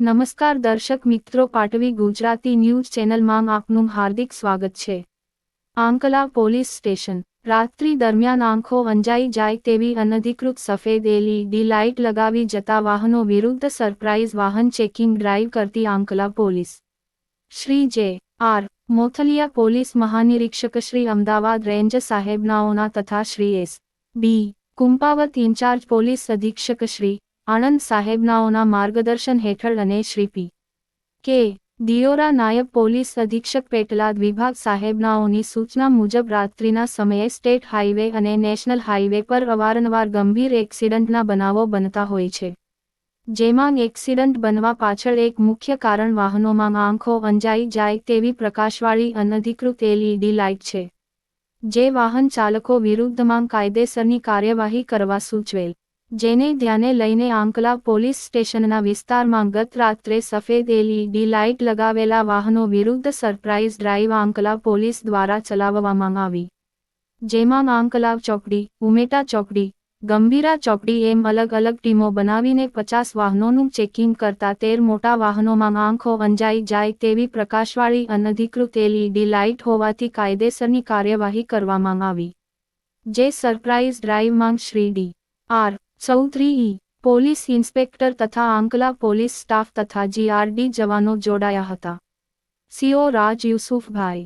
નમસ્કાર દર્શક મિત્રો, પાટવી ગુજરાતી ન્યૂઝ ચેનલમાં આપનું હાર્દિક સ્વાગત છે. Ankla police station. રાત્રિ દરમિયાન આંખો અંજાઈ જાય તેવી અનધિકૃત સફેદ એલઈડી લાઇટ લગાવી જતા વાહનો વિરુદ્ધ સરપ્રાઇઝ વાહન ચેકિંગ ડ્રાઇવ કરતી Ankla police. Shri J. R. Mothaliya police મહાનિરીક્ષક Shri Ahmedabad range સાહેબનાઓના તથા Shri S. B. Kumpavat incharge police અધિક્ષક શ્રી આણંદ સાહેબનાઓના માર્ગદર્શન હેઠળ અને શ્રી પી. કે. દિયોરા નાયબ પોલીસ અધિક્ષક પેટલાદ વિભાગ સાહેબનાઓની સૂચના મુજબ રાત્રિના સમયે સ્ટેટ હાઈવે અને નેશનલ હાઈવે પર અવારનવાર ગંભીર એક્સિડન્ટના બનાવો બનતા હોય છે. જેમાં એક્સિડન્ટ બનવા પાછળ એક મુખ્ય કારણ વાહનોમાં આંખો અંજાઈ જાય તેવી પ્રકાશવાળી અનધિકૃત એલઈડી લાઇટ છે. જે વાહન ચાલકો વિરુદ્ધમાં કાયદેસરની કાર્યવાહી કરવા સૂચવેલ. જેને ધ્યાને લઈને આંકલા પોલીસ સ્ટેશનના વિસ્તારમાં ગત રાત્રે સફેદ એલઈડી લાઇટ લગાવેલા વાહનો વિરુદ્ધ સરપ્રાઇઝ ડ્રાઇવ આંકલા પોલીસ દ્વારા ચલાવવામાં આવી. જેમાં આંકલાવ ચોકડી, ઉમેટા ચોકડી, ગંભીરા ચોકડી એમ અલગ અલગ ટીમો બનાવીને પચાસ વાહનોનું ચેકિંગ કરતા તેર મોટા વાહનોમાં આંખો અંજાઈ જાય તેવી પ્રકાશવાળી અનધિકૃત એલઈડી લાઇટ હોવાથી કાયદેસરની કાર્યવાહી કરવામાં આવી. જે સરપ્રાઇઝ ડ્રાઇવમાં શ્રી ડી. આર. ચૌધરી ઈ પોલીસ ઇન્સ્પેક્ટર તથા આંકલા પોલીસ સ્ટાફ તથા જીઆરડી જવાનો જોડાયા હતા. સીઓ રાજ યુસુફભાઈ